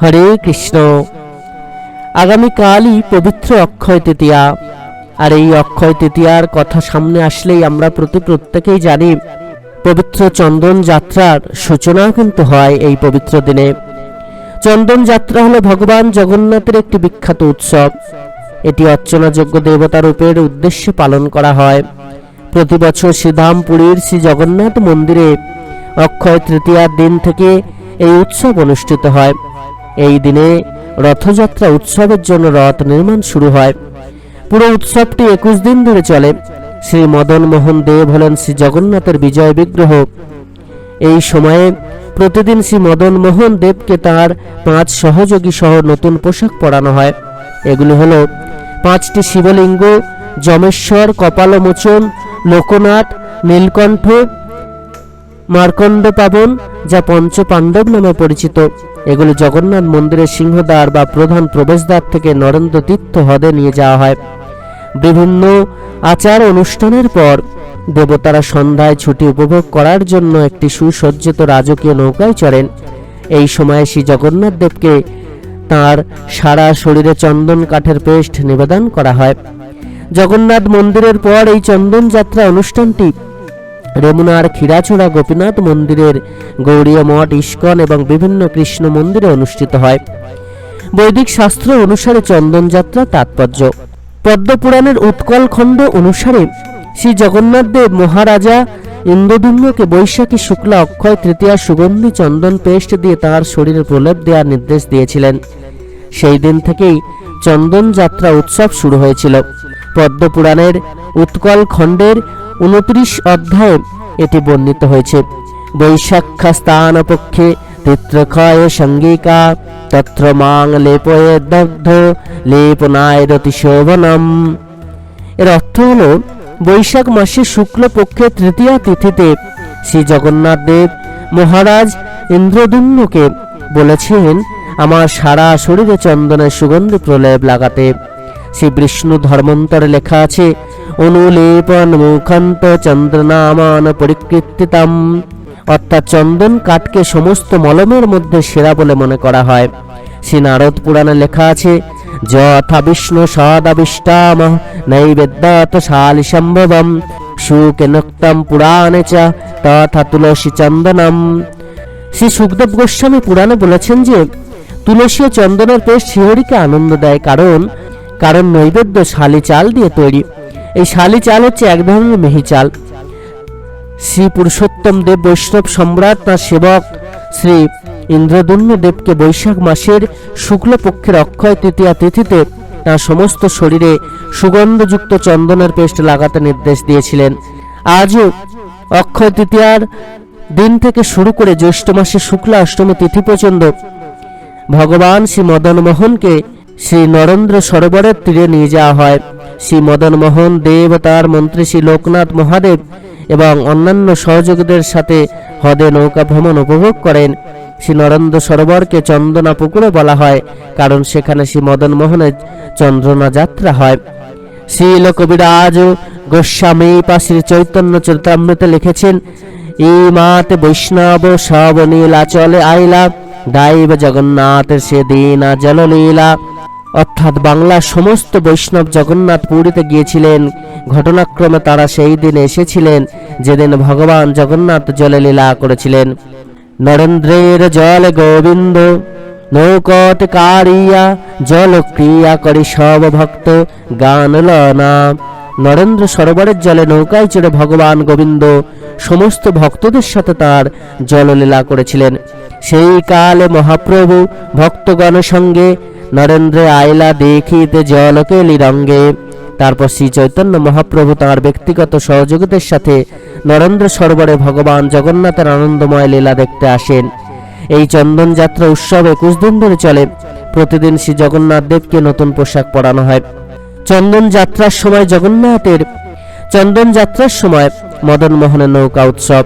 হরে কৃষ্ণ। আগামীকালই পবিত্র অক্ষয় তৃতীয়া। আর এই অক্ষয় তৃতীয়ার কথা সামনে আসলেই আমরা প্রতি প্রত্যেকেই জানি, পবিত্র চন্দন যাত্রার সূচনাও কিন্তু হয় এই পবিত্র দিনে। চন্দন যাত্রা হলো ভগবান জগন্নাথের একটি বিখ্যাত উৎসব। এটি অর্চনাযোগ্য দেবতা রূপের উদ্দেশ্যে পালন করা হয়। প্রতি বছর শ্রীধামপুরীর শ্রী জগন্নাথ মন্দিরে অক্ষয় তৃতীয়ার দিন থেকে এই উৎসব অনুষ্ঠিত হয়। এই দিনে রথযাত্রা উৎসবের জন্য রথ নির্মাণ শুরু হয়। পুরো উৎসবটি একুশ দিন ধরে চলে। শ্রী মদন মোহন দেব হলেন শ্রী জগন্নাথের বিজয় বিগ্রহ। এই সময়ে প্রতিদিন শ্রী মদন মোহন দেবকে তার পাঁচ সহযোগী সহ নতুন পোশাক পরানো হয়। এগুলি হল পাঁচটি শিবলিঙ্গ, যমেশ্বর, কপালমোচন, লোকনাথ, নীলকণ্ঠ মার্কণ্ড পাবন যা পঞ্চ পাণ্ডব নামে পরিচিত। এগুলি জগন্নাথ মন্দিরের সিংহদ্বার বা প্রধান প্রবেশদ্বার থেকে নরেন্দ্র তীর্থ হ্রদে নিয়ে যাওয়া হয়। বিভিন্ন আচার অনুষ্ঠানের পর দেবতারা সন্ধ্যায় ছুটি উপভোগ করার জন্য একটি সুসজ্জিত রাজকীয় নৌকায় চড়েন। এই সময়ে শ্রী জগন্নাথ দেবকে তাঁর সারা শরীরে চন্দন কাঠের পেস্ট নিবেদন করা হয়। জগন্নাথ মন্দিরের পর এই চন্দন যাত্রা অনুষ্ঠানটি রেমুনার ক্ষীরাচূড়া গোপীনাথ মন্দিরের গৌরীয় মঠ, ইস্কন এবং বিভিন্ন কৃষ্ণ মন্দিরে অনুষ্ঠিত হয়। বৈদিক শাস্ত্র অনুসারে চন্দন যাত্রা তাৎপর্য। পদ্মপুরাণের উৎকল খণ্ড অনুসারে শ্রী জগন্নাথ দেব মহারাজা ইন্দ্রদুম্নকে বৈশাখী শুক্লা অক্ষয় তৃতীয়া সুগন্ধি চন্দন পেস্ট দিয়ে তাঁর শরীরে প্রলেপ দেওয়ার নির্দেশ দিয়েছিলেন। সেই দিন থেকেই চন্দন যাত্রা উৎসব শুরু হয়েছিল। পদ্মপুরাণের উৎকল খণ্ডের উনত্রিশ অধ্যায়ে এটি বর্ণিত হয়েছে। বৈশাখা স্থান পক্ষে তিত্রক্ষয় সঙ্গিকা, তত্র মাং লেপয়ে দগ্ধ লেপনায় রতি শোভনম। এর অর্থ হল, বৈশাখ মাসের শুক্লপক্ষে তৃতীয়া তিথিতে শ্রী জগন্নাথ দেব মহারাজ ইন্দ্রদুম্নকে বলেছেন, আমার সারা শরীরে চন্দনের সুগন্ধি প্রলেপ লাগাতে। শ্রী বিষ্ণু ধর্মান্তরে লেখা আছে অনুলেপন মুখান্ত চন্দ্রনামান পরিকৃতিতাম। অর্থাৎ চন্দন কাঠকে সমস্ত মলমের মধ্যে সেরা বলে মনে করা হয়। শ্রী নারদ পুরাণে লেখা আছে, যথা বিষ্ণু সদাবিষ্টাম নৈবেদ্যাত শালিসম্ভবম সুকেনক্তম পুরাণে চ তথা তুলসী চন্দনম। শ্রী সুখদেব গোস্বামী পুরাণে বলেছেন যে, তুলসী ও চন্দনের পেস্ট শিহরিকে আনন্দ দেয় কারণ কারণ নৈবেদ্য শালি চাল দিয়ে তৈরি। এই শালি চাল হচ্ছে এক ধরনের মেহি চাল। শ্রী পুরুষোত্তম দেব বৈষ্ণব সম্রাট তাঁর সেবক শ্রী ইন্দ্রদন্য দেবকে বৈশাখ মাসের শুক্লপক্ষের অক্ষয় তৃতীয়া তিথিতে তাঁর সমস্ত শরীরে সুগন্ধযুক্ত চন্দনের পেস্ট লাগাতে নির্দেশ দিয়েছিলেন। আজও অক্ষয় তৃতীয়ার দিন থেকে শুরু করে জ্যৈষ্ঠ মাসের শুক্লা অষ্টমী তিথি পর্যন্ত ভগবান শ্রী মদন মোহনকে শ্রী নরেন্দ্র সরোবরের তীরে নিয়ে যাওয়া হয়। শ্রী মদন মোহন দেব, তার মন্ত্রী শ্রী লোকনাথ মহাদেব এবং অন্যান্য সহযোগীদের সাথে হ্রদে নৌকা ভ্রমণ উপভোগ করেন। শ্রী নরেন্দ্র সরোবরকে চন্দনা পুকুরে বলা হয়, কারণ সেখানে শ্রী মদন মোহনের চন্দ্রনা যাত্রা হয়। শ্রীল কবিরাজ গোস্বামী বা শ্রী চৈতন্য চরিতামৃতে লিখেছেন ই মাতে বৈষ্ণব সব নীলা চলে আইলা, দাইব জগন্নাথের সে দিন জললীলা। অর্থাৎ বাংলার সমস্ত বৈষ্ণব জগন্নাথ পুরীতে গিয়েছিলেন। ঘটনাক্রমে তারা সেই দিন এসেছিলেন, যেদিন ভগবান জগন্নাথ জলে লীলা করেছিলেন। নরেন্দ্রের জল গোবিন্দ নৌকট কারিয়া জল ক্রিয়া করে সব ভক্ত গান লনা। নরেন্দ্র সরোবরের জলে নৌকায় চড়ে ভগবান গোবিন্দ সমস্ত ভক্তদের সাথে তার জললীলা করেছিলেন। সেই কালে মহাপ্রভু ভক্তগণ সঙ্গে নরেন্দ্র আইলা দেখিতে জলকে লিরঙ্গে তারপর শ্রী চৈতন্য মহাপ্রভু তাঁর ব্যক্তিগত সহযোগীদের সাথে নরেন্দ্র সরোবরে ভগবান জগন্নাথের আনন্দময় লীলা দেখতে আসেন। এই চন্দন যাত্রা উৎসব একুশ দিন ধরে চলে। প্রতিদিন শ্রী জগন্নাথ দেবকে নতুন পোশাক পরানো হয়। চন্দন যাত্রার সময় জগন্নাথের চন্দন যাত্রার সময় মদন মোহনের নৌকা উৎসব।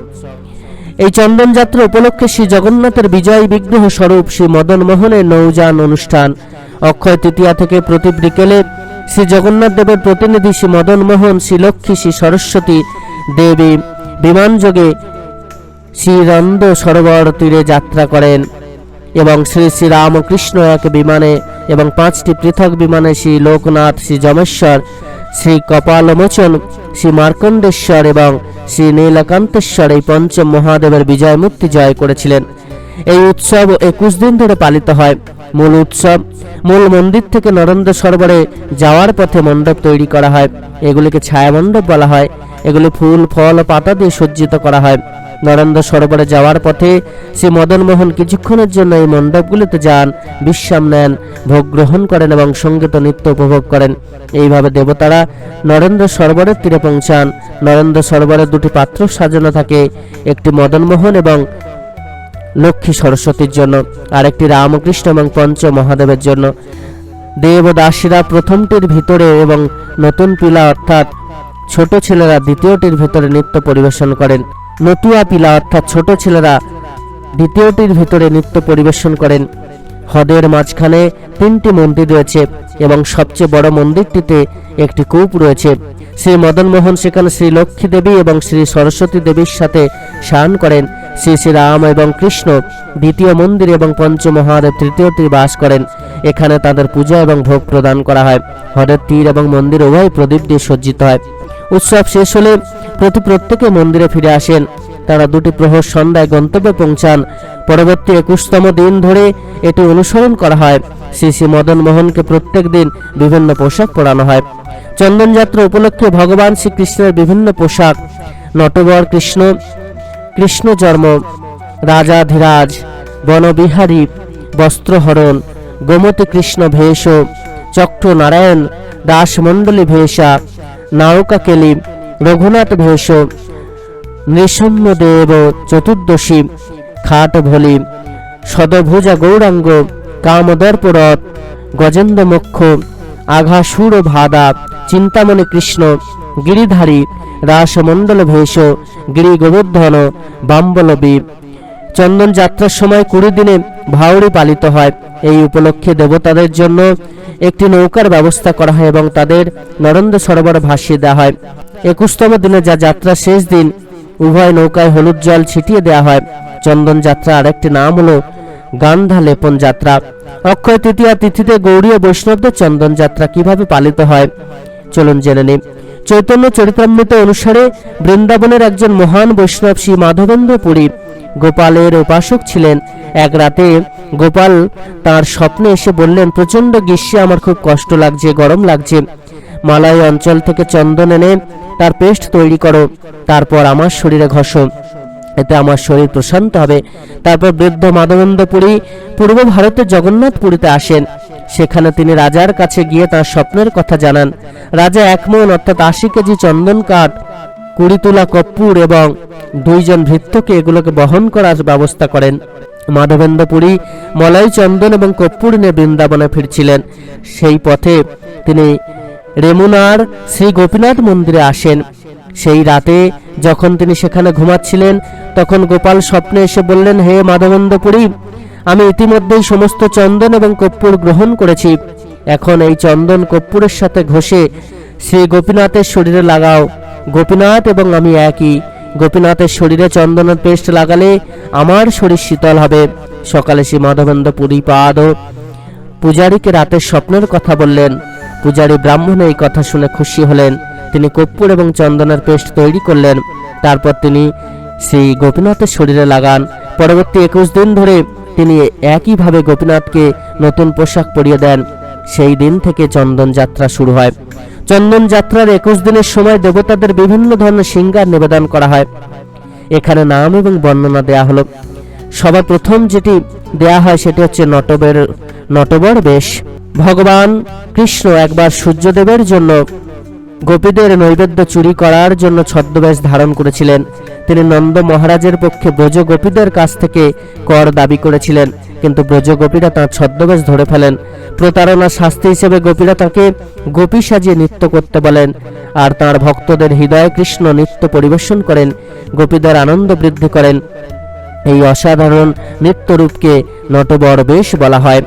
এই চন্দন যাত্রা উপলক্ষে শ্রী জগন্নাথের বিজয় বিগ্রহ স্বরূপ শ্রী মদন মোহনের নৌযান অনুষ্ঠান। অক্ষয় তৃতীয়া থেকে প্রতি বিকেলে শ্রী জগন্নাথ দেবের প্রতিনিধি শ্রী মদন মোহন, শ্রী লক্ষ্মী, শ্রী সরস্বতী দেবী বিমানযোগে শ্রীরন্দ সরোবর তীরে যাত্রা করেন এবং শ্রী শ্রী রামকৃষ্ণ এক বিমানে এবং পাঁচটি পৃথক বিমানে শ্রী লোকনাথ, শ্রী যমেশ্বর শ্রী কপালমোচন শ্রী মার্কণ্ডেশ্বর এবং শ্রী নীলকান্তেশ্বর এই পঞ্চম মহাদেবের বিজয় মুক্তি জয় করেছিলেন। এই উৎসব একুশ দিন ধরে পালিত হয়। মূল উৎসব, মূল মন্দির থেকে নরেন্দ্র সরোবরে যাওয়ার পথে মণ্ডপ তৈরি করা হয়। এগুলিকে ছায়া মণ্ডপ বলা হয়। এগুলি ফুল, ফল ও পাতা দিয়ে সজ্জিত করা হয়। নরেন্দ্র সরোবরে যাওয়ার পথে শ্রী মদনমোহন কিছুক্ষণের জন্য এই মণ্ডপগুলিতে যান, বিশ্রাম নেন, ভোগ গ্রহণ করেন এবং সংগীত নৃত্য উপভোগ করেন। এইভাবে দেবতারা নরেন্দ্র সরোবরের তীরে পৌঁছান। নরেন্দ্র সরোবরের দুটি পাত্র সাজানো থাকে, একটি মদনমোহন এবং লক্ষ্মী সরস্বতীর জন্য, আরেকটি রামকৃষ্ণ এবং পঞ্চ মহাদেবের জন্য। দেব দাসীরা প্রথমটির ভিতরে এবং নতুন পিলা অর্থাৎ ছোট ছেলেরা দ্বিতীয়টির ভিতরে নৃত্য পরিবেশন করেন। নতুয়া পিলা অর্থাৎ ছোট ছেলেরা দ্বিতীয়টির ভিতরে নৃত্য পরিবেশন করেন। হ্রদের মাঝখানে তিনটি মন্দির রয়েছে এবং সবচেয়ে বড় মন্দিরটিতে একটি কূপ রয়েছে। শ্রী মদনমোহন সেখানে শ্রী লক্ষ্মী দেবী এবং শ্রী সরস্বতী দেবীর সাথে স্নান করেন। শ্রী শ্রী রাম এবং কৃষ্ণ দ্বিতীয় মন্দির এবং পঞ্চমহাদেব তৃতীয়টি বাস করেন। এখানে তাদের পূজা এবং ভোগ প্রদান করা হয়। হ্রদের তীর এবং মন্দির উভয় প্রদীপ দিয়ে সজ্জিত হয়। উৎসব শেষ হলে প্রতি প্রত্যেকে মন্দিরে ফিরে আসেন। তারা দুটি প্রহর সন্ধ্যায় গন্তব্যে পৌঁছান। পরবর্তী একুশতম দিন ধরে এটি অনুসরণ করা হয়। শ্রী শ্রী মদন মোহনকে প্রত্যেক দিন বিভিন্ন পোশাক পরানো হয়। চন্দনযাত্রা উপলক্ষে ভগবান শ্রীকৃষ্ণের বিভিন্ন পোশাক। নটবর কৃষ্ণ কৃষ্ণ জন্ম রাজাধিরাজ বনবিহারী, বস্ত্রহরণ, গোমতী কৃষ্ণ ভেষ চক্র নারায়ণ, দাসমণ্ডলী ভেষা নায়কা কেলি রঘুনাথ ভেষ নৃসম্যদেব চতুর্দশী, খাট ভলি, সদভুজা গৌরাঙ্গ, কামদর্পরথ গজেন্দ্র মক্ষ আঘাসুর ভাদা, চিন্তামণি কৃষ্ণ, গিরিধারী, রাসমণ্ডল ভেষ গিরি গোবর্ধন বাম্বলবী। চন্দন যাত্রার সময় কুড়ি দিনে ভাওড়ি পালিত হয়। এই উপলক্ষে দেবতাদের জন্য একটি নৌকার ব্যবস্থা করা হয় এবং তাদের নরেন্দ্র সরোবর ভাসিয়ে দেওয়া হয়। একুশতম দিনে যা যাত্রা শেষ দিন, উভয় নৌকায় হলুদ জল ছিটিয়ে দেওয়া হয়। চন্দন যাত্রা আরেকটি নাম হলো গান্ধা লেপন যাত্রা। অক্ষয় তৃতীয়া তিথিতে গৌরীয় বৈষ্ণবদের চন্দন যাত্রা কীভাবে পালিত হয়, চলুন জেনে নিই। চৈতন্য চরিতামৃত অনুসারে বৃন্দাবনের একজন মহান বৈষ্ণব শ্রী মাধবেন্দ্র পুরী গোপালের উপাসক ছিলেন। এক রাতে গোপাল তার স্বপ্নে এসে বললেন প্রচণ্ড গ্রীষ্মে আমার খুব কষ্ট লাগছে, গরম লাগছে। মালয় অঞ্চল থেকে চন্দন এনে তার পেস্ট তৈরি করো, তারপর আমার শরীরে ঘষো। এতে আমার শরীর প্রশান্ত হবে। তারপর বৃদ্ধ মাধবেন্দ্র পুরী পূর্ব ভারতের জগন্নাথপুরীতে আসেন। সেখানে তিনি রাজার কাছে গিয়ে তার স্বপ্নের কথা জানান। রাজা এক অর্থাৎ আশি কেজি চন্দন কাঠ কুড়ি তোলা কর্পূর এবং দুইজন ভৃত্যকে এগুলোকে বহন করার ব্যবস্থা করেন। মাধবেন্দ্র পুরী মলয় চন্দন এবং কর্পূর নিয়ে বৃন্দাবনে ফিরছিলেন। সেই পথে তিনি রেমুনার শ্রী গোপীনাথ মন্দিরে আসেন। সেই রাতে যখন তিনি সেখানে ঘুমাচ্ছিলেন, তখন গোপাল স্বপ্নে এসে বললেন, হে মাধবেন্দ্রপুরী, আমি ইতিমধ্যেই সমস্ত চন্দন এবং কর্পূর গ্রহণ করেছি। এখন এই চন্দন কর্পূরের সাথে ঘষে শ্রী গোপীনাথের শরীরে লাগাও। গোপীনাথ এবং আমি একই। গোপীনাথের শরীরে চন্দনের পেস্ট লাগালে আমার শরীর শীতল হবে। সকালে শ্রী মাধবেন্দ্র পুরী পাদ পূজারীকে রাতের স্বপ্নের কথা বললেন। পূজারী ব্রাহ্মণ এই কথা শুনে খুশি হলেন। তিনি কর্পূর এবং চন্দনের পেস্ট তৈরি করলেন। তারপর তিনি শ্রী গোপীনাথের শরীরে লাগান। পরবর্তী একুশ দিন ধরে তিনি একইভাবে গোপীনাথকে নতুন পোশাক পরিয়ে দেন। সেই দিন থেকে চন্দন যাত্রা শুরু হয়। চন্দন যাত্রার একুশ দিনের সময় দেবতাদের বিভিন্ন ধরনের সিঙ্গার নিবেদন করা হয়। এখানে নাম এবং বর্ণনা দেয়া হলো। সবার প্রথম যেটি দেয়া হয় সেটি হচ্ছে নটবের, নটবর বেশ। ভগবান কৃষ্ণ একবার সূর্যদেবের জন্য গোপীদের নৈবেদ্য চুরি করার জন্য ছদ্মবেশ ধারণ করেছিলেন। তিনি নন্দ মহারাজের পক্ষে ব্রজ গোপীদের কাছ থেকে কর দাবি করেছিলেন। কিন্তু ব্রজ গোপীরা তাঁর ছদ্মবেশ ধরে ফেলেন। প্রতারণা শাস্তি হিসেবে গোপীরা তাকে গোপী সাজিয়ে নৃত্য করতে বলেন। আর তার ভক্তদের হৃদয়ে কৃষ্ণ নৃত্য পরিবেশন করেন। গোপীদের আনন্দ বৃদ্ধি করেন। এই অসাধারণ নৃত্যরূপকে নটবর বেশ বলা হয়।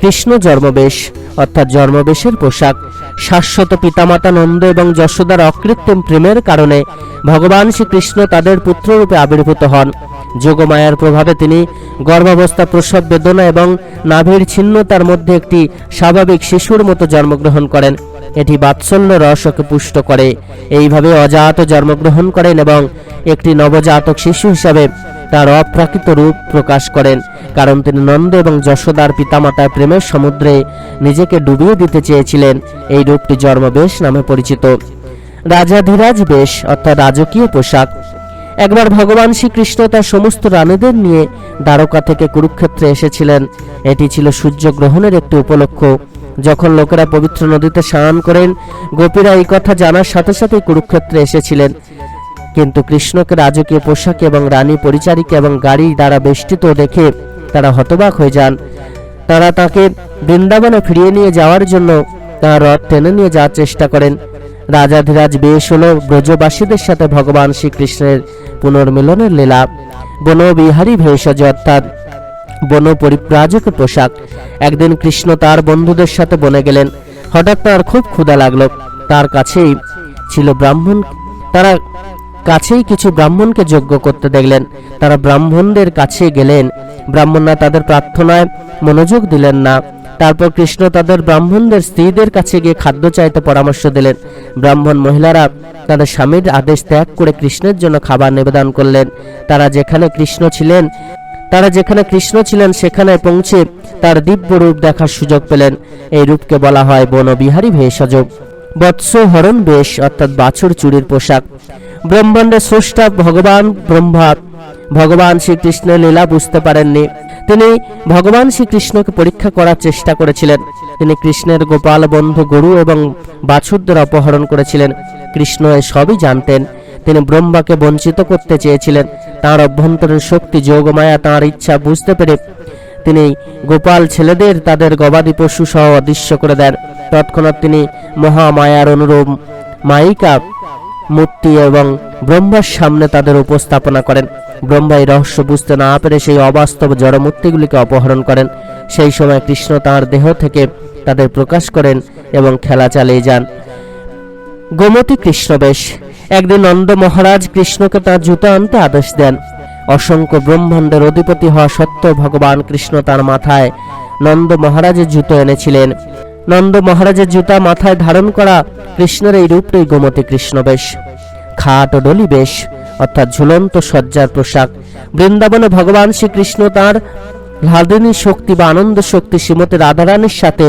কৃষ্ণ জন্মবেশ, অর্থাৎ জন্মবেশের পোশাক, শাশ্বত পিতামাতা নন্দ এবং যশোদার অকৃত্রিম প্রেমের কারণে ভগবান শ্রীকৃষ্ণ তাদের পুত্ররূপে আবির্ভূত হন। যোগমায়ার প্রভাবে তিনি গর্ভাবস্থা, প্রসব বেদনা এবং নাভির ছিন্নতার মধ্যে একটি স্বাভাবিক শিশুর মতো জন্মগ্রহণ করেন। এটি বাৎসল্য রসকে পুষ্ট করে। এইভাবে অজাত জন্মগ্রহণ করেন এবং একটি নবজাতক শিশু হিসাবে তার অপ্রাকৃত রূপ প্রকাশ করেন। কারণ তিনি নন্দ এবং যশোদার পিতামাতার প্রেমের সমুদ্রে নিজেকে ডুবিয়ে দিতে চেয়েছিলেন। এই রূপটি জন্মবেশ নামে পরিচিত। রাজাধিরাজ বেশ, অর্থাৎ রাজকীয় পোশাক। একবার ভগবান শ্রীকৃষ্ণ তার সমস্ত রানীদের নিয়ে দ্বারকা থেকে কুরুক্ষেত্রে এসেছিলেন। এটি ছিল সূর্যগ্রহণের একটি উপলক্ষ। যখন লোকেরা পবিত্র নদীতে স্নান করেন, গোপীরা এই কথা জানার সাথে সাথে কুরুক্ষেত্রে এসেছিলেন। কিন্তু কৃষ্ণকে রাজকীয় পোশাক এবং রানী পরিচারিকা এবং গাড়ি দ্বারা বেষ্টিত দেখে তারা হতবাক হয়ে যান। তারা তাকে বৃন্দাবনে ফিরিয়ে নিয়ে যাওয়ার জন্য তার রথ টেনে নিয়ে যাওয়ার চেষ্টা করেন। রাজাধিরাজ বেশ হল ব্রজবাসীদের সাথে ভগবান শ্রীকৃষ্ণের পুনর্মিলনের লীলা। বনবিহারী ভেষজ অর্থাৎ বন পরিপ্রাজক পোশাক। একদিন কৃষ্ণ তার বন্ধুদের সাথে বনে গেলেন। হঠাৎ তার খুব ক্ষুধা লাগল। তার কাছেই ছিল ব্রাহ্মণ, তারা কাছেই কিছু ব্রাহ্মণকে যজ্ঞ করতে দেখলেন। তারা ব্রাহ্মণদের কাছে গেলেন। ব্রাহ্মণরা তাদের প্রার্থনায় মনোযোগ দিলেন না। তারপর কৃষ্ণ তাদের ব্রাহ্মণদের স্ত্রীদের কাছে গিয়ে খাদ্য চাইতে পরামর্শ দিলেন। ব্রাহ্মণ মহিলারা তাদের স্বামীর আদেশ ত্যাগ করে কৃষ্ণের জন্য খাবার নিবেদন করলেন। তারা যেখানে কৃষ্ণ ছিলেন, তারা যেখানে কৃষ্ণ ছিলেন সেখানে পৌঁছে তার দিব্য রূপ দেখার সুযোগ পেলেন। এই রূপকে বলা হয় বনবিহারী ভেষজ বৎস হরণ বেশ, অর্থাৎ বাছুর চুরির পোশাক। ব্রহ্মাণ্ডের স্রষ্টা ভগবান ব্রহ্মা, ভগবান শ্রীকৃষ্ণের লীলা বুঝতে পারেননি। তিনি ভগবান শ্রীকৃষ্ণকে পরীক্ষা করার চেষ্টা করেছিলেন। তিনি কৃষ্ণের গোপাল বন্ধু গরু এবং বাছুরদের অপহরণ করেছিলেন। কৃষ্ণ সবই জানতেন। তিনি ব্রহ্মাকে বঞ্চিত করতে চেয়েছিলেন। তার অভ্যন্তরীণ শক্তি, যোগমায়া, তার ইচ্ছা বুঝতে পেরে তিনি গোপাল ছেলেদের তাদের গবাদি পশু সহ অদৃশ্য করে দেন। তৎক্ষণাৎ তিনি মহামায়ার অনুরূপ মাইকা মূর্তি এবং ব্রহ্মার সামনে তাদের উপস্থাপনা করেন। ব্রহ্মা এই রহস্য বুঝতে না পেরে সেই অবাস্তব জড়মূর্তিগুলিকে অপহরণ করেন। সেই সময় কৃষ্ণ তার দেহ থেকে তাদের প্রকাশ করেন এবং খেলা চালিয়ে যান। গোমতী কৃষ্ণবেশ একদিন নন্দ মহারাজ কৃষ্ণকে তার জুতো আনতে আদেশ দেন। অসংখ্য ব্রহ্মাণ্ডের অধিপতি হওয়া সত্ত্বেও ভগবান কৃষ্ণ তার মাথায় নন্দ মহারাজের জুতো এনেছিলেন। নন্দ মহারাজের জুতা মাথায় ধারণ করা কৃষ্ণের এই রূপটাই গোমতী কৃষ্ণবেশ খাট ও ডলি বেশ, অর্থাৎ ঝুলন্ত সজ্জার পোশাক। বৃন্দাবনে ভগবান শ্রীকৃষ্ণ তার লাদিনী শক্তি বা আনন্দ শক্তি শ্রীমতী রাধারানীর সাথে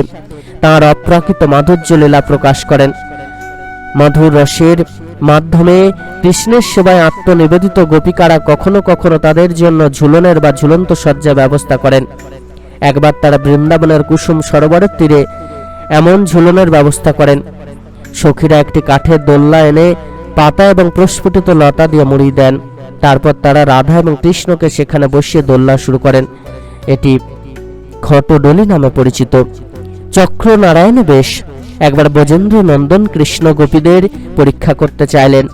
তাঁর অপ্রাকৃত মাধুর্য লীলা প্রকাশ করেন। মধুর রসের মাধ্যমে কৃষ্ণের সেবায় আত্মনিবেদিত গোপিকারা কখনো কখনো তাদের জন্য ঝুলনের বা ঝুলন্ত সজ্জা ব্যবস্থা করেন। একবার তারা বৃন্দাবনের কুসুম সরোবরের তীরে এমন ঝুলনের ব্যবস্থা করেন। সখীরা একটি কাঠের দোল্লা এনে পাতা এবং প্রস্ফুটিত লতা দিয়ে মুড়ি দেন। তারপর তারা রাধা এবং কৃষ্ণকে সেখানে বসিয়ে দোল্লা শুরু করেন। এটি খটডলি নামে পরিচিত। চক্র নারায়ণ বেশ একবার ব্রজেন্দ্র নন্দন কৃষ্ণ গোপীদের পরীক্ষা করতে চাইলেন।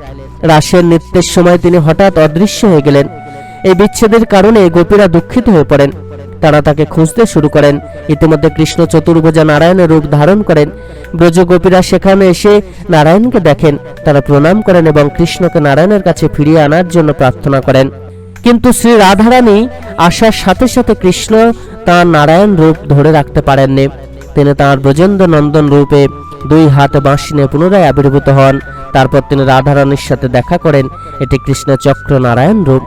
রাসের নৃত্যের সময় তিনি হঠাৎ অদৃশ্য হয়ে গেলেন। এই বিচ্ছেদের কারণে গোপীরা দুঃখিত হয়ে পড়েন। তারা তাকে খুঁজতে শুরু করেন। ইতিমধ্যে কৃষ্ণ চতুর্ভুজা নারায়ণের রূপ ধারণ করেন। ব্রজ গোপীরা সেখানে এসে নারায়ণকে দেখেন। তারা প্রণাম করেন এবং কৃষ্ণকে নারায়ণের কাছে ফিরিয়ে আনার জন্য প্রার্থনা করেন। কিন্তু শ্রী রাধারানী আসার সাথে সাথে কৃষ্ণ তার নারায়ণ রূপ ধরে রাখতে পারেননি। তিনি তাঁর ব্রজেন্দ্র নন্দন রূপে দুই হাত বাঁশি নিয়ে পুনরায় আবির্ভূত হন। তারপর তিনি রাধারানীর সাথে দেখা করেন। এটি কৃষ্ণ চক্র নারায়ণ রূপ।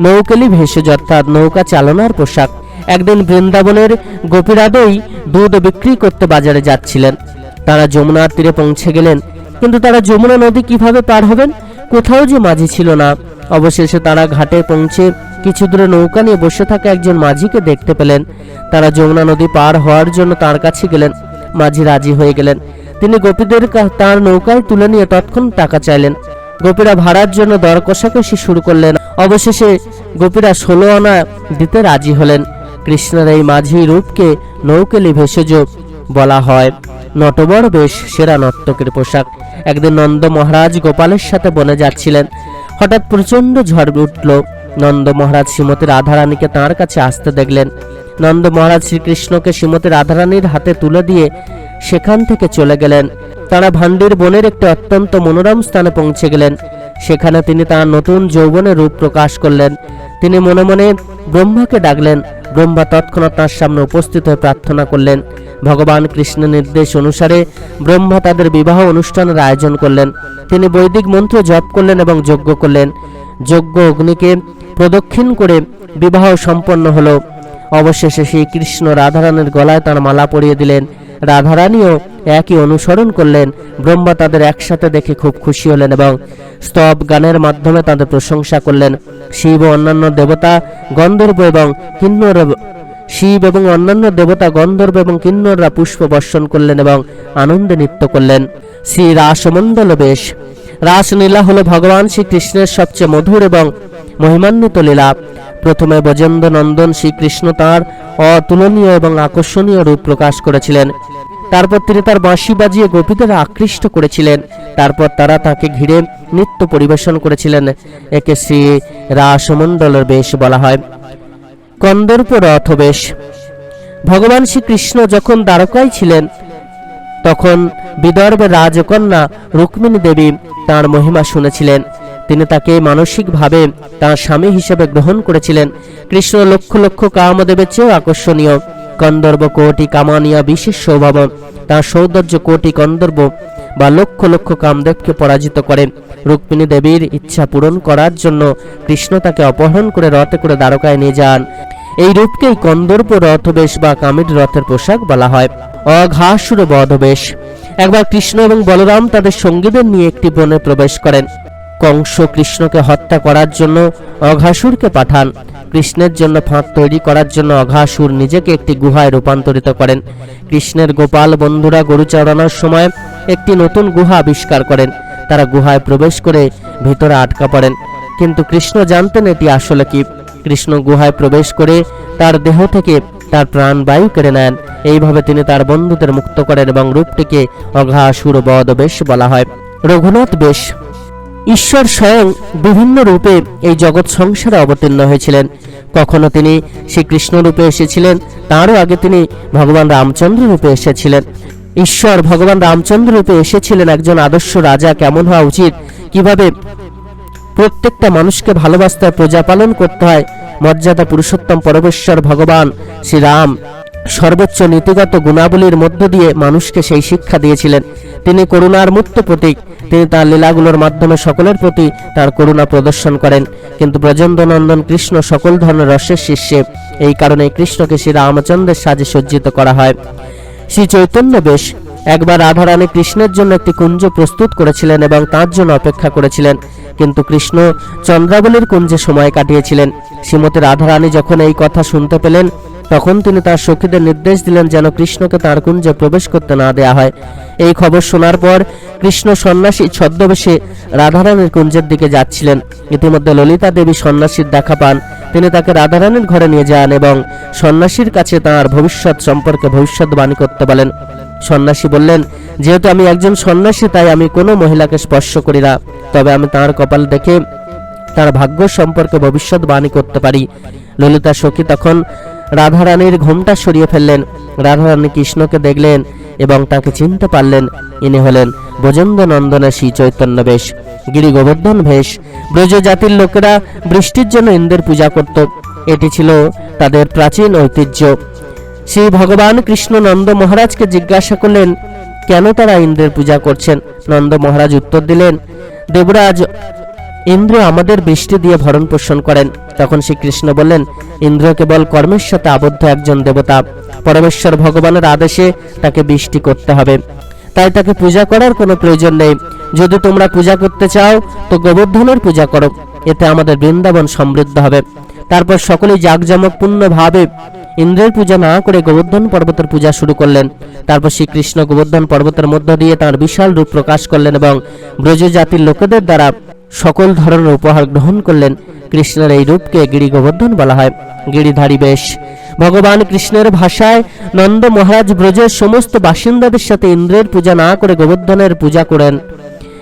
নৌকেলি ভেষজ অর্থাৎ নৌকা চালনার পোশাক। একদিন বৃন্দাবনের গোপীরাদই দুধ বিক্রি করতে বাজারে যাচ্ছিলেন। তারা যমুনার তীরে পৌঁছে গেলেন। কিন্তু তারা যমুনা নদী কীভাবে পার হবেন, কোথাও যে মাঝি ছিল না। অবশেষে তারা ঘাটে পৌঁছে কিছু দূরে নৌকা নিয়ে বসে থাকা একজন মাঝিকে দেখতে পেলেন। তারা যমুনা নদী পার হওয়ার জন্য তার কাছে গেলেন। মাঝি রাজি হয়ে গেলেন। তিনি গোপীদের তার নৌকায় তুলে নিয়ে তৎক্ষণ টাকা চাইলেন। গোপীরা ভাড়ার জন্য দর কষাকষি শুরু করলেন। অবশেষে গোপীরা ষোলো আনা দিতে রাজি হলেন। কৃষ্ণের এই মাঝি রূপকে নৌকেলি ভেষজ বলা হয়। নটবর বেশ সেরা নর্তকের পোশাক। একদিন নন্দ মহারাজ গোপালের সাথে বনে যাচ্ছিলেন। হঠাৎ প্রচণ্ড ঝড় উঠল। নন্দ মহারাজ শ্রীমতী রাধারানীকে তাঁর কাছে আসতে দেখলেন। নন্দ মহারাজ শ্রীকৃষ্ণকে শ্রীমতী রাধারানীর হাতে তুলে দিয়ে সেখান থেকে চলে গেলেন। তারা ভান্ডির বনের একটি অত্যন্ত মনোরম স্থানে পৌঁছে গেলেন। সেখানে তিনি তার নতুন যৌবনের রূপ প্রকাশ করলেন। তিনি মনে মনে ব্রহ্মাকে ডাকলেন ব্রহ্মা তৎক্ষণাৎ তার সামনে উপস্থিত হয়ে প্রার্থনা করলেন। ভগবান কৃষ্ণের নির্দেশ অনুসারে ব্রহ্মা তাদের বিবাহ অনুষ্ঠানের আয়োজন করলেন। তিনি বৈদিক মন্ত্র জপ করলেন এবং যজ্ঞ করলেন। যজ্ঞ অগ্নিকে প্রদক্ষিণ করে বিবাহ সম্পন্ন হলো। অবশেষে সেই কৃষ্ণ রাধারানীর গলায় তার মালা পরিয়ে দিলেন। রাধারানীও একই অনুসরণ করলেন। ব্রহ্মা তাদের একসাথে দেখে খুব খুশি হলেন এবং স্তব গানের মাধ্যমে তাদের প্রশংসা করলেন। শিব ও অন্যান্য দেবতা গন্ধর্ব এবং কিন্নর শিব এবং অন্যান্য দেবতা গন্ধর্ব এবং কিন্নররা পুষ্প বর্ষণ করলেন এবং আনন্দে নৃত্য করলেন। শ্রী রাসমণ্ডল বেশ রাসলীলা হলো ভগবান শ্রীকৃষ্ণের সবচেয়ে মধুর এবং মহিমান্বিত লীলা। প্রথমে বজেন্দ্র নন্দন শ্রীকৃষ্ণ তাঁর অতুলনীয় এবং আকর্ষণীয় রূপ প্রকাশ করেছিলেন। তারপর তিনি তার বাঁশি বাজিয়ে গোপীদের আকৃষ্ট করেছিলেন। তারপর তারা তাকে ঘিরে নৃত্য পরিবেশন করেছিলেন। একে শ্রী রাসমণ্ডলের বেশ বলা হয়। কন্দর্প রথ বেশ ভগবান শ্রীকৃষ্ণ যখন দ্বারকায় ছিলেন, তখন বিদর্ভের রাজকন্যা রুক্মিণী দেবী তার মহিমা শুনেছিলেন। তিনি তাকে মানসিকভাবে তার স্বামী হিসেবে গ্রহণ করেছিলেন। কৃষ্ণ লক্ষ লক্ষ কামদেবের চেয়েও আকর্ষণীয়। কন্দর্ব কোটি কামানিয়া বিশেষ স্বভাব। তার সৌন্দর্য কোটি কন্দর্ব বা লক্ষ লক্ষ কামদেবকে পরাজিত করে। রুক্মিণী দেবীর ইচ্ছা পূরণ করার জন্য কৃষ্ণ তাকে অপহরণ করে রথে করে দ্বারকায় নিয়ে যান। এই রূপকেই কন্দর্প রথবেশ বা কামির রথের পোশাক বলা হয়। অঘাসুর বধবেশ একবার কৃষ্ণ এবং বলরাম তাদের সঙ্গীদের নিয়ে একটি বনে প্রবেশ করেন। কংস কৃষ্ণকে হত্যা করার জন্য অঘাসুরকে পাঠান। কৃষ্ণের জন্য ফাঁদ তৈরি করার জন্য অঘাসুর নিজেকে একটি গুহায় রূপান্তরিত করেন। কৃষ্ণের গোপাল বন্ধুরা গরু চড়ানোর সময় একটি নতুন গুহা আবিষ্কার করেন। তারা গুহায় প্রবেশ করে ভিতরে আটকা পড়েন। কিন্তু কৃষ্ণ জানতেন এটি আসলে কি। কৃষ্ণ গুহায় প্রবেশ করে তার দেহ থেকে তার প্রাণ বায়ু কেড়ে নেন। এইভাবে তিনি তার বন্ধুদের মুক্ত করেন এবং রূপটিকে অঘাসুর বধ বেশ বলা হয়। রঘুনাথ বেশ ঈশ্বর স্বয়ং বিভিন্ন রূপে এই জগৎ সংসারে অবতীর্ণ হয়েছিলেন। কখনো তিনি শ্রীকৃষ্ণ রূপে এসেছিলেন, তারও আগে তিনি ভগবান রামচন্দ্র রূপে এসেছিলেন। ঈশ্বর ভগবান রামচন্দ্র রূপে এসেছিলেন একজন আদর্শ রাজা কেমন হওয়া উচিত? কীভাবে প্রত্যেকটা মানুষকে ভালোবাসতে প্রজা পালন করতে হয়। মর্যাদা পুরুষোত্তম পরমেশ্বর ভগবান শ্রীরাম সর্বোচ্চ নীতিগত গুণাবলীর মধ্য দিয়ে মানুষকে সেই শিক্ষা দিয়েছিলেন। তিনি করুণার মুক্ত প্রতীক। তিনি তার লীলাগুলোর মাধ্যমে সকলের প্রতি তার করুণা প্রদর্শন করেন। কিন্তু ব্রজেন্দ্রনন্দন কৃষ্ণ সকল ধরনের রসের শীর্ষে এই কারণে কৃষ্ণকে শ্রী রামচন্দ্রের সাজে সজ্জিত করা হয়। শ্রী চৈতন্য বেশ একবার রাধারানী কৃষ্ণের জন্য একটি কুঞ্জ প্রস্তুত করেছিলেন এবং তার জন্য অপেক্ষা করেছিলেন। কিন্তু কৃষ্ণ চন্দ্রাবলীর কুঞ্জে সময় কাটিয়েছিলেন। শ্রীমতী রাধারানী যখন এই কথা শুনতে পেলেন, তখন তিনি তার সখীদের নির্দেশ দিলেন যেন কৃষ্ণকে তার কুঞ্জে প্রবেশ করতে না দেয়া হয়। এই খবর শোনার পর কৃষ্ণ সন্ন্যাসী ছদ্মবেশে রাধারানীর কুঞ্জের দিকে যাচ্ছিলেন। ইতিমধ্যে ললিতা দেবী সন্ন্যাসীর দেখা পান। তিনি তাকে রাধারানীর ঘরে নিয়ে যান এবং সন্ন্যাসীর কাছে তাঁর ভবিষ্যৎ সম্পর্কে ভবিষ্যৎবাণী করতে বলেন। সন্ন্যাসী বললেন, যেহেতু আমি একজন সন্ন্যাসী, তাই আমি কোনো মহিলাকে স্পর্শ করি না। তবে আমি তার কপাল দেখে তার ভাগ্য সম্পর্কে ভবিষ্যৎবাণী করতে পারি। ললিতা সখী তখন রাধারানীর ঘোমটা সরিয়ে ফেললেন। রাধারানী কৃষ্ণকে দেখলেন এবং তাকে চিনতে পারলেন। ইনি হলেন ব্রজেন্দ্র নন্দনের শ্রী চৈতন্য বেশ গিরি গোবর্ধন বেশ ব্রজ জাতির লোকেরা বৃষ্টির জন্য ইন্দ্রের পূজা করত। এটি ছিল তাদের প্রাচীন ঐতিহ্য। শ্রী ভগবান কৃষ্ণ নন্দ মহারাজকে জিজ্ঞাসা করলেন, কেন তারা ইন্দ্রের পূজা করছেন? নন্দ মহারাজ উত্তর দিলেন, দেবরাজ, ইন্দ্র আমাদের বৃষ্টি দিয়ে ভরণ পোষণ করেন। তখন শ্রীকৃষ্ণ বললেন, ইন্দ্র কেবল কর্মের সাথে আবদ্ধ একজন দেবতা। পরমেশ্বর ভগবানের আদেশে তাকে বৃষ্টি করতে হবে। তাই তাকে পূজা করার কোনো প্রয়োজন নেই। যদি তোমরা পূজা করতে চাও, তো গোবর্ধনের পূজা করো। এতে আমাদের বৃন্দাবন সমৃদ্ধ হবে। তারপর সকলেই জাঁকজমকপূর্ণভাবে ইন্দ্রের পূজা না করে গোবর্ধন পর্বতের পূজা শুরু করলেন। তারপর শ্রীকৃষ্ণ গোবর্ধন পর্বতের মধ্য দিয়ে তার বিশাল রূপ প্রকাশ করলেন এবং ব্রজ জাতির লোকেদের দ্বারা সকল ধরনের উপহার গ্রহণ করলেন। কৃষ্ণের এই রূপকে গিরি গোবর্ধন বলা হয়। গিরিধারী বেশ। ভগবান কৃষ্ণের ভাষায় নন্দ মহারাজ ব্রজের সমস্ত বাসিন্দাদের সাথে ইন্দ্রের পূজা না করে গোবর্ধনের পূজা করেন।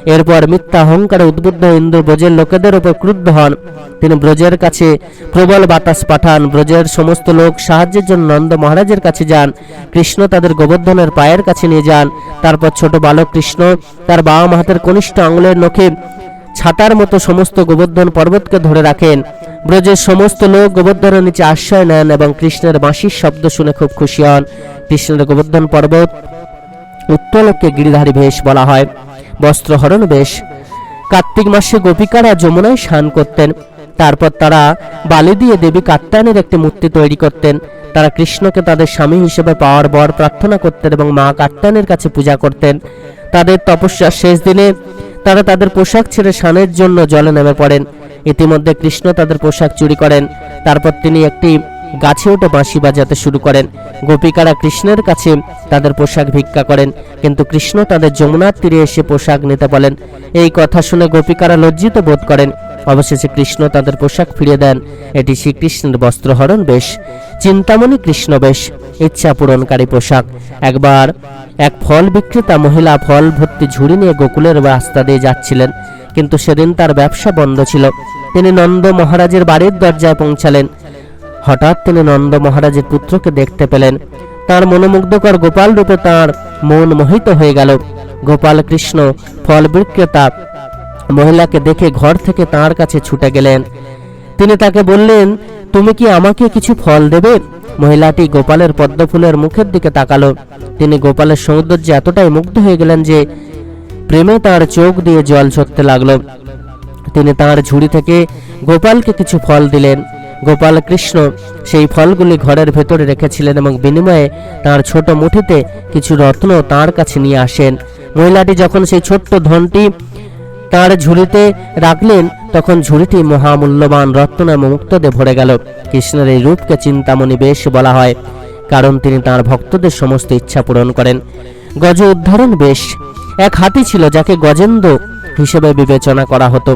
এরপর মিথ্যা অহংকারে উদ্বুদ্ধ ইন্দ্র ব্রজের লোকেদের উপর ক্রুদ্ধ হন। তিনি ব্রজের কাছে প্রবল বাতাস পাঠান। ব্রজের সমস্ত লোক সাহায্যের জন্য নন্দ মহারাজের কাছে যান। কৃষ্ণ তাদের গোবর্ধনের পায়ের কাছে নিয়ে যান। তারপর ছোট বালক কৃষ্ণ তার বাম হাতের কনিষ্ঠ আঙুলের নখে ছাতার মতো সমস্ত গোবর্ধন পর্বতকে ধরে রাখেন। ব্রজের সমস্ত লোক গোবর্ধনের নিচে আশ্রয় নেন এবং কৃষ্ণের বাঁশির শব্দ শুনে খুব খুশি হন। কৃষ্ণের গোবর্ধন পর্বত উত্তলোককে গিরিধারী বেশ বলা হয়। বস্ত্রহরণ বেশ। কার্তিক মাসে গোপিকারা যমুনায় স্নান করতেন। তারপর তারা বালি দিয়ে দেবী কাত্যায়নের একটি মূর্তি তৈরি করতেন। তারা কৃষ্ণকে তাদের স্বামী হিসেবে পাওয়ার বর প্রার্থনা করতেন এবং মা কাত্যায়নের কাছে পূজা করতেন। তাদের তপস্যার শেষ দিনে তারা তাদের পোশাক ছেড়ে স্নানের জন্য জলে নেমে পড়েন। ইতিমধ্যে কৃষ্ণ তাদের পোশাক চুরি করেন। তারপর তিনি একটি গাছে উঠে বাঁশি বাজাতে শুরু করেন। গোপিকারা কৃষ্ণের কাছে তাদের পোশাক ভিক্ষা করেন। কিন্তু কৃষ্ণ তাদের যমুনার তীরে এসে পোশাক নিতে বলেন। এই কথা শুনে গোপিকারা লজ্জিত বোধ করেন। অবশেষে কৃষ্ণ তাদের পোশাক ফিরিয়ে দেন। এটি শ্রীকৃষ্ণের বস্ত্রহরণ বেশ। চিন্তামণি কৃষ্ণ বেশ। ইচ্ছা পূরণকারী পোশাক। একবার এক ফল বিক্রেতা মহিলা ফল ভর্তি ঝুড়ি নিয়ে গোকুলের রাস্তা দিয়ে যাচ্ছিলেন। কিন্তু সেদিন তার ব্যবসা বন্ধ ছিল। তিনি নন্দ মহারাজের বাড়ির দরজায় পৌঁছালেন। হঠাৎ তিনি নন্দ মহারাজের পুত্রকে দেখতে পেলেন। তার মনোমুগ্ধকর গোপাল রূপে তার মন মোহিত হয়ে গেল। গোপাল কৃষ্ণ ফল বিক্রেতা মহিলাকে দেখে ঘর থেকে তার কাছে ছুটে গেলেন। তিনি তাকে বললেন, তুমি কি আমাকে কিছু ফল দেবে? মহিলাটি গোপালের পদ্মফুলের মুখের দিকে তাকালো। তিনি গোপালের সৌন্দর্যে এতটাই মুগ্ধ হয়ে গেলেন যে প্রেমে তার চোখ দিয়ে জল ঝরতে লাগল। তিনি তার ঝুড়ি থেকে গোপালকে কিছু ফল দিলেন। গোপাল কৃষ্ণ সেই ফলগুলি ঘরের ভেতরে রেখেছিলেন এবং বিনিময়ে তার ছোট মুঠিতে কিছু রত্ন তার কাছে নিয়ে আসেন। মহিলাটি যখন সেই ছোট্ট ধনটি তার ঝুড়িতে রাখলেন, তখন ঝুড়িটি মহামূল্যবান রত্ন এবং মুক্তদে ভরে গেল। কৃষ্ণের এই রূপকে চিন্তামণি বেশ বলা হয়, কারণ তিনি তার ভক্তদের সমস্ত ইচ্ছা পূরণ করেন। গজ উদ্ধারণ বেশ, এক হাতি ছিল যাকে গজেন্দ্র হিসেবে বিবেচনা করা হতো।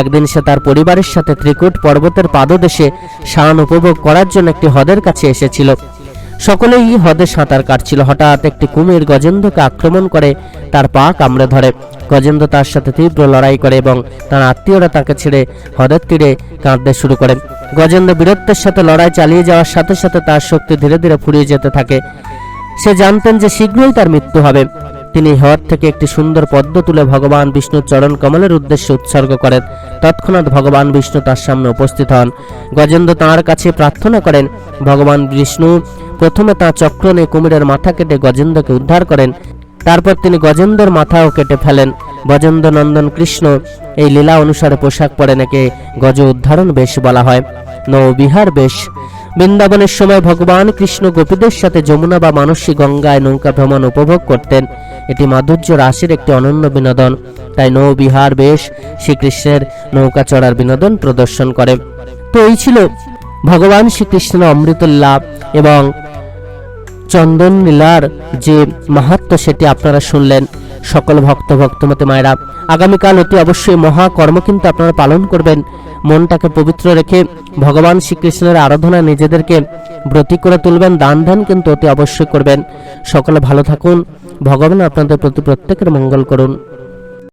একদিন সে তার পরিবারের সাথে ত্রিকুট পর্বতের পাদদেশে শান উপভোগ করার জন্য একটি হ্রদের কাছে এসেছিল। সকলেই হ্রদে সাঁতার কাটছিল। হঠাৎ একটি কুমির গজেন্দ্রকে আক্রমণ করে তার পা কামড়ে ধরে। গজেন্দ্র তার সাথে তীব্র লড়াই করে এবং তার আত্মীয়রা তাকে ছেড়ে হ্রদের তীরে কাঁদতে শুরু করে। গজেন্দ্র বীরত্বের সাথে লড়াই চালিয়ে যাওয়ার সাথে সাথে তার শক্তি ধীরে ধীরে ফুরিয়ে যেতে থাকে। সে জানতেন যে শীঘ্রই তার মৃত্যু হবে। তিনি হ্রদ থেকে একটি সুন্দর পদ্ম তুলে ভগবান বিষ্ণুর চরণ কমলের উদ্দেশ্যে উৎসর্গ করেন। তৎক্ষণাৎ ভগবান বিষ্ণু তার সামনে উপস্থিত হন। গজেন্দ্র তাঁর কাছে প্রার্থনা করেন, ভগবান বিষ্ণু, প্রথমে তাঁর চক্র নিয়ে কুমিরের মাথা কেটে গজেন্দ্রকে উদ্ধার করেন। তারপর তিনি গজেন্দ্রের মাথাও কেটে ফেলেন। গজেন্দ্র নন্দন কৃষ্ণ, এই লীলা অনুসারে পোশাক পরেন একে গজ উদ্ধারণ বেশ বলা হয়। নৌবিহার বেশ। বৃন্দাবনের সময় ভগবান কৃষ্ণ গোপীদের সাথে যমুনা বা মানসী গঙ্গায় নৌকা ভ্রমণ উপভোগ করতেন। এটি মাধুর্য রাশির একটি অনন্য বিনোদন। তাই নৌবিহার বেশ শ্রীকৃষ্ণের নৌকা চড়ার বিনোদন প্রদর্শন করে। তো এই ছিল ভগবান শ্রীকৃষ্ণের অমৃত এবং চন্দন লীলার যে মাহাত্ম সেটি আপনারা শুনলেন। সকল ভক্ত, ভক্তমতে মায়েরা, আগামীকাল অতি অবশ্যই মহাকর্ম কিন্তু আপনারা পালন করবেন। মনটাকে পবিত্র রেখে ভগবান শ্রীকৃষ্ণের আরাধনা নিজেদেরকে ব্রতী করে তুলবেন, দান ধ্যান কিন্তু অতি অবশ্যই করবেন। সকলে ভালো থাকুন। ভগবান আপনাদের প্রতি প্রত্যেকের মঙ্গল করুন।